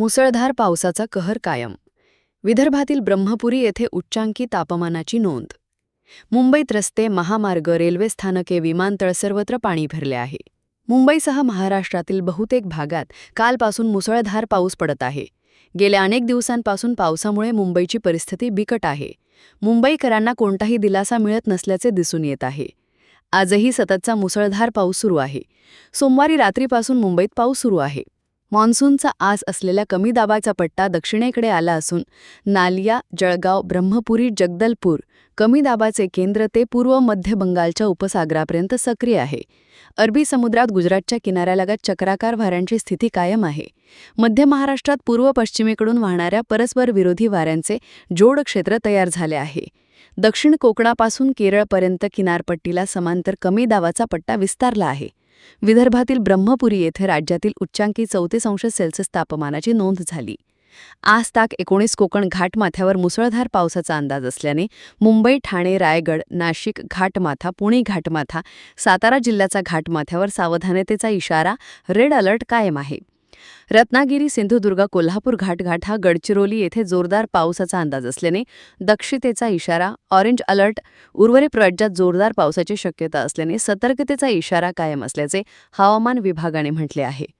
मुसळधार पावसाचा कहर कायम. विदर्भातील ब्रह्मपुरी येथे उच्चांकी तापमानाची नोंद. मुंबईत रस्ते महामार्ग रेल्वे स्थानके विमानतळ सर्वत्र पाणी भरले आहे. मुंबईसह महाराष्ट्रातील बहुतेक भागात कालपासून मुसळधार पाऊस पडत आहे. गेल्या अनेक दिवसांपासून पावसामुळे मुंबईची परिस्थिती बिकट आहे. मुंबईकरांना कोणताही दिलासा मिळत नसल्याचे दिसून येत आहे. आजही सततचा मुसळधार पाऊस सुरू आहे. सोमवारी रात्रीपासून मुंबईत पाऊस सुरू आहे. मान्सूनचा आस असलेल्या कमी दाबाचा पट्टा दक्षिणेकडे आला असून नालिया जळगाव ब्रह्मपुरी जगदलपूर कमी दाबाचे केंद्र ते पूर्व मध्य बंगालच्या उपसागरापर्यंत सक्रिय आहे. अरबी समुद्रात गुजरातच्या किनाऱ्यालगत चक्राकार वाऱ्यांची स्थिती कायम आहे. मध्य महाराष्ट्रात पूर्व पश्चिमेकडून वाहणाऱ्या परस्पर विरोधी वाऱ्यांचे जोड क्षेत्र तयार झाले आहे. दक्षिण कोकणापासून केरळपर्यंत किनारपट्टीला समांतर कमी दाबाचा पट्टा विस्तारला आहे. विदर्भातील ब्रह्मपुरी येथे राज्यातील उच्चांकी चौतीस अंश सेल्सिअस तापमानाची नोंद झाली. आज ताक एकोणीस कोकण घाटमाथ्यावर मुसळधार पावसाचा अंदाज असल्याने मुंबई ठाणे रायगड नाशिक घाटमाथा पुणे घाटमाथा सातारा जिल्ह्याचा घाटमाथ्यावर सावधानतेचा इशारा रेड अलर्ट कायम आहे. रत्नागिरी सिंधुदुर्ग कोल्हापूर घाटघाट हा गडचिरोली येथे जोरदार पावसाचा अंदाज असल्याने दक्षतेचा इशारा ऑरेंज अलर्ट उर्वरित राज्यात जोरदार पावसाची शक्यता असल्याने सतर्कतेचा इशारा कायम असल्याचे हवामान विभागाने म्हटले आहे.